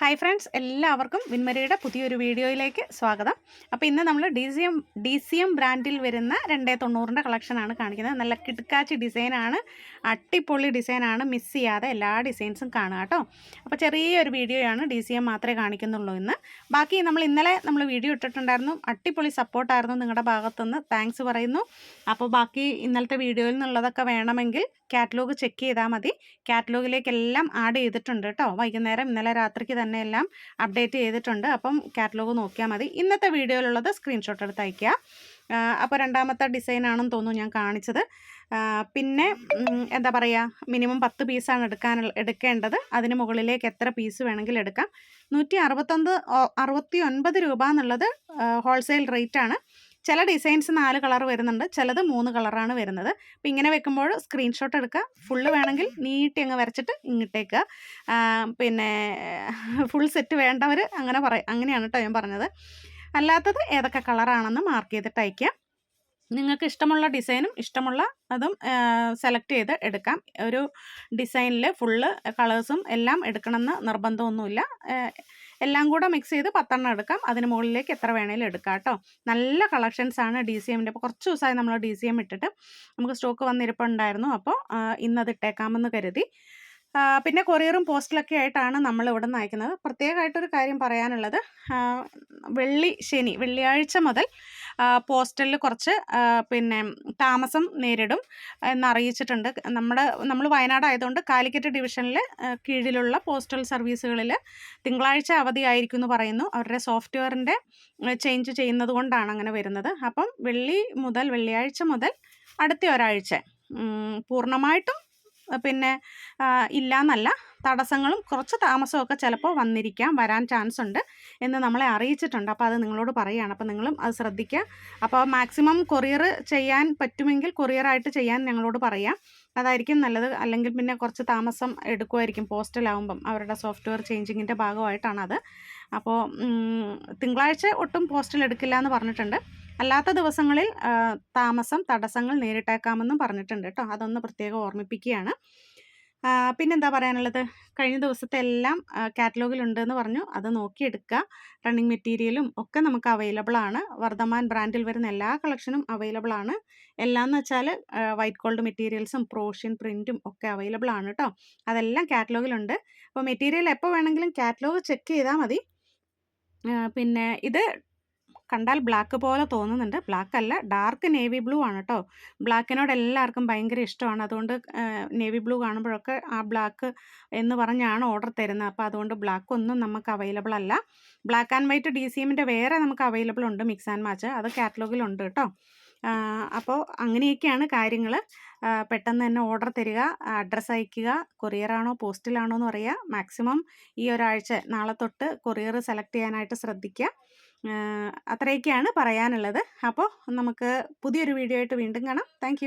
Hi friends എല്ലാവർക്കും വിൻമരിയുടെ പുതിയൊരു വീഡിയോയിലേക്ക് സ്വാഗതം. അപ്പോൾ ഇന്ന് നമ്മൾ D C M D C M ബ്രാൻഡിൽ വരുന്ന രണ്ടേ തൊണ്ണൂറിന്റെ കളക്ഷനാണ് കാണിക്കുന്നത്. നല്ല കിടക്കാച്ചി ഡിസൈനാണ് അട്ടിപ്പൊളി ഡിസൈനാണ് മിസ് ചെയ്യാതെ എല്ലാ ഡിസൈൻസും കാണുക കേട്ടോ. അപ്പോൾ ചെറിയൊരു വീഡിയോയാണ് ഡി സി എം മാത്രമേ കാണിക്കുന്നുള്ളൂ ഇന്ന്. ബാക്കി നമ്മൾ ഇന്നലെ നമ്മൾ വീഡിയോ ഇട്ടിട്ടുണ്ടായിരുന്നു. അട്ടിപ്പൊളി സപ്പോർട്ടായിരുന്നു നിങ്ങളുടെ ഭാഗത്തുനിന്ന്. താങ്ക്സ് പറയുന്നു. അപ്പോൾ ബാക്കി ഇന്നലത്തെ വീഡിയോയിൽ നിന്നുള്ളതൊക്കെ വേണമെങ്കിൽ കാറ്റലോഗ് ചെക്ക് ചെയ്താൽ മതി. കാറ്റലോഗിലേക്കെല്ലാം ആഡ് ചെയ്തിട്ടുണ്ട് കേട്ടോ. വൈകുന്നേരം ഇന്നലെ രാത്രിക്ക് തന്നെ എല്ലാം അപ്ഡേറ്റ് ചെയ്തിട്ടുണ്ട്. അപ്പം കാറ്റലോഗ് നോക്കിയാൽ മതി. ഇന്നത്തെ വീഡിയോയിലുള്ളത് സ്ക്രീൻഷോട്ട് എടുത്ത് അയയ്ക്കുക. അപ്പോൾ രണ്ടാമത്തെ ഡിസൈനാണെന്ന് തോന്നുന്നു ഞാൻ കാണിച്ചത്. പിന്നെ എന്താ പറയുക മിനിമം പത്ത് പീസാണ് എടുക്കാൻ എടുക്കേണ്ടത്. അതിന് മുകളിലേക്ക് എത്ര പീസ് വേണമെങ്കിലും എടുക്കാം. നൂറ്റി അറുപത്തൊന്ന് അറുപത്തി ഒൻപത് രൂപ എന്നുള്ളത് ഹോൾസെയിൽ റേറ്റാണ് ചില ഡിസൈൻസ് നാല് കളർ വരുന്നുണ്ട് ചിലത് മൂന്ന് കളറാണ് വരുന്നത്. അപ്പോൾ ഇങ്ങനെ വെക്കുമ്പോൾ സ്ക്രീൻഷോട്ട് എടുക്കുക. ഫുള്ള് വേണമെങ്കിൽ നീട്ടി അങ്ങ് വരച്ചിട്ട് ഇങ്ങോട്ടേക്ക് പിന്നെ ഫുൾ സെറ്റ് വേണ്ടവർ അങ്ങനെ പറയും അങ്ങനെയാണ് കേട്ടോ ഞാൻ പറഞ്ഞത്. അല്ലാത്തത് ഏതൊക്കെ കളറാണെന്ന് മാർക്ക് ചെയ്തിട്ട് അയക്കുക നിങ്ങൾക്ക് ഇഷ്ടമുള്ള ഡിസൈനും ഇഷ്ടമുള്ള അതും സെലക്ട് ചെയ്ത് എടുക്കാം. ഒരു ഡിസൈനിൽ ഫുള്ള് കളേഴ്സും എല്ലാം എടുക്കണമെന്ന് നിർബന്ധമൊന്നുമില്ല. എല്ലാം കൂടെ മിക്സ് ചെയ്ത് പത്തെണ്ണം എടുക്കാം. അതിന് മുകളിലേക്ക് എത്ര വേണേലും എടുക്കാം കേട്ടോ. നല്ല കളക്ഷൻസാണ് ഡി സി എമ്മിന്റെ ഇപ്പോൾ കുറച്ച് ദിവസമായി നമ്മൾ ഡി സി എം ഇട്ടിട്ട് നമുക്ക് സ്റ്റോക്ക് വന്നിരിപ്പുണ്ടായിരുന്നു. അപ്പോൾ ഇന്നത് ഇട്ടേക്കാമെന്ന് കരുതി. പിന്നെ കൊറിയറും പോസ്റ്റിലൊക്കെ ആയിട്ടാണ് നമ്മൾ ഇവിടെ നിന്ന് അയക്കുന്നത്. പ്രത്യേകമായിട്ടൊരു കാര്യം പറയാനുള്ളത് വെള്ളി ശനി വെള്ളിയാഴ്ച മുതൽ പോസ്റ്റലിൽ കുറച്ച് പിന്നെ താമസം നേരിടും എന്നറിയിച്ചിട്ടുണ്ട്. നമ്മുടെ നമ്മൾ വയനാട് ആയതുകൊണ്ട് കാലിക്കറ്റ് ഡിവിഷനിൽ കീഴിലുള്ള പോസ്റ്റൽ സർവീസുകളിൽ തിങ്കളാഴ്ച അവധിയായിരിക്കും എന്ന് പറയുന്നു. അവരുടെ സോഫ്റ്റ്വെയറിന്റെ ചേഞ്ച് ചെയ്യുന്നത് കൊണ്ടാണ് അങ്ങനെ വരുന്നത്. അപ്പം വെള്ളി മുതൽ വെള്ളിയാഴ്ച മുതൽ അടുത്ത ഒരാഴ്ച പൂർണമായിട്ടും പിന്നെ ഇല്ലയെന്നല്ല തടസ്സങ്ങളും കുറച്ച് താമസമൊക്കെ ചിലപ്പോൾ വന്നിരിക്കാം വരാൻ ചാൻസ് ഉണ്ട് എന്ന് നമ്മളെ അറിയിച്ചിട്ടുണ്ട്. അപ്പോൾ അത് നിങ്ങളോട് പറയുകയാണ് അപ്പോൾ നിങ്ങളും അത് ശ്രദ്ധിക്കുക. അപ്പോൾ മാക്സിമം കൊറിയർ ചെയ്യാൻ പറ്റുമെങ്കിൽ കൊറിയറായിട്ട് ചെയ്യാൻ ഞങ്ങളോട് പറയാം. അതായിരിക്കും നല്ലത്. അല്ലെങ്കിൽ പിന്നെ കുറച്ച് താമസം എടുക്കുമായിരിക്കും പോസ്റ്റലാവുമ്പം അവരുടെ സോഫ്റ്റ്വെയർ ചേഞ്ചിങ്ങിന്റെ ഭാഗമായിട്ടാണത്. അപ്പോൾ തിങ്കളാഴ്ച ഒട്ടും പോസ്റ്റൽ എടുക്കില്ല എന്ന് പറഞ്ഞിട്ടുണ്ട്. അല്ലാത്ത ദിവസങ്ങളിൽ താമസം തടസ്സങ്ങൾ നേരിട്ടേക്കാമെന്നും പറഞ്ഞിട്ടുണ്ട് കേട്ടോ. അതൊന്ന് പ്രത്യേകം ഓർമ്മിപ്പിക്കുകയാണ്. പിന്നെ പിന്നെന്താ പറയാനുള്ളത്? കഴിഞ്ഞ ദിവസത്തെ എല്ലാം കാറ്റലോഗിൽ കാറ്റലോഗിലുണ്ടെന്ന് പറഞ്ഞു. അത് നോക്കിയെടുക്കുക. റണ്ണിങ് മെറ്റീരിയലും ഒക്കെ നമുക്ക് അവൈലബിൾ ആണ്. വർദ്ധമാൻ ബ്രാൻഡിൽ വരുന്ന എല്ലാ കളക്ഷനും അവൈലബിൾ ആണ്. എല്ലാം എന്ന് വെച്ചാൽ വൈറ്റ് ഗോൾഡ് മെറ്റീരിയൽസും പ്രോഷ്യൻ പ്രിന്റും ഒക്കെ അവൈലബിൾ ആണ് കേട്ടോ. അതെല്ലാം കാറ്റലോഗിലുണ്ട് അപ്പോൾ മെറ്റീരിയൽ എപ്പോൾ വേണമെങ്കിലും കാറ്റലോഗ് ചെക്ക് ചെയ്താൽ മതി. പിന്നെ ഇത് കണ്ടാൽ ബ്ലാക്ക് പോലെ തോന്നുന്നുണ്ട്. ബ്ലാക്ക് അല്ല ഡാർക്ക് നേവി ബ്ലൂ ആണ് കേട്ടോ ബ്ലാക്കിനോട് എല്ലാവർക്കും ഭയങ്കര ഇഷ്ടമാണ്. അതുകൊണ്ട് നേവി ബ്ലൂ കാണുമ്പോഴൊക്കെ ആ ബ്ലാക്ക് എന്ന് പറഞ്ഞാണ് ഓർഡർ തരുന്നത്. അപ്പോൾ അതുകൊണ്ട് ബ്ലാക്ക് ഒന്നും നമുക്ക് അവൈലബിൾ അല്ല. Black and white D C എമ്മിന്റെ വേറെ നമുക്ക് അവൈലബിൾ ഉണ്ട് മിക്സ് ആൻഡ് മാച്ച്. അത് കാറ്റലോഗിലുണ്ട് കേട്ടോ അപ്പോൾ അങ്ങനെയൊക്കെയാണ് കാര്യങ്ങൾ പെട്ടെന്ന് തന്നെ ഓർഡർ തരിക അഡ്രസ്സ് അയക്കുക കൊറിയറാണോ പോസ്റ്റിലാണോ എന്ന് പറയുക മാക്സിമം ഈ ഒരാഴ്ച നാളെ തൊട്ട് കൊറിയർ സെലക്ട് ചെയ്യാനായിട്ട് ശ്രദ്ധിക്കുക. അത്രയൊക്കെയാണ് പറയാനുള്ളത്. അപ്പോൾ നമുക്ക് പുതിയൊരു വീഡിയോ ആയിട്ട് വീണ്ടും കാണാം. താങ്ക്